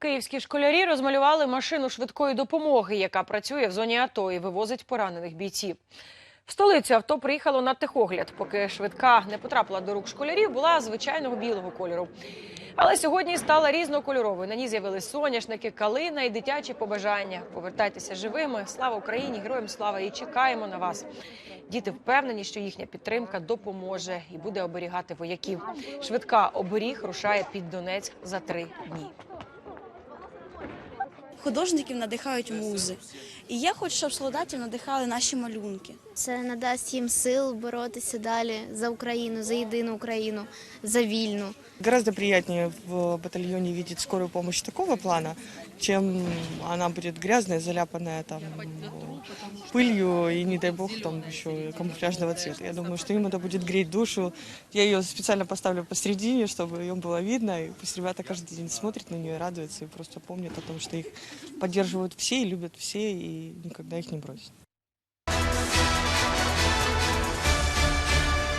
Київські школярі розмалювали машину швидкої допомоги, яка працює в зоні АТО і вивозить поранених бійців. В столицю авто приїхало на техогляд. Поки швидка не потрапила до рук школярів, була звичайного білого кольору. Але сьогодні стала різнокольоровою. На ній з'явились соняшники, калина і дитячі побажання. Повертайтеся живими. Слава Україні! Героям слава! І чекаємо на вас. Діти впевнені, що їхня підтримка допоможе і буде оберігати вояків. Швидка оберіг рушає під Донецьк за три дні Художників надихають музи. І я хочу, щоб солдатів надихали наші малюнки. Це надасть їм сил боротися далі за Україну, за єдину Україну, за вільну. Гораздо приятнее в батальоне видеть скорую помощь такого плана, чем она будет грязная, заляпанная там пылью и, не дай бог, там еще камуфляжного цвета. Я думаю, что им это будет греть душу. Я ее специально поставлю посередине, чтобы ее было видно. И пусть ребята каждый день смотрят на нее и радуются, и просто помнят о том, что их поддерживают все и любят все, и никогда их не бросят.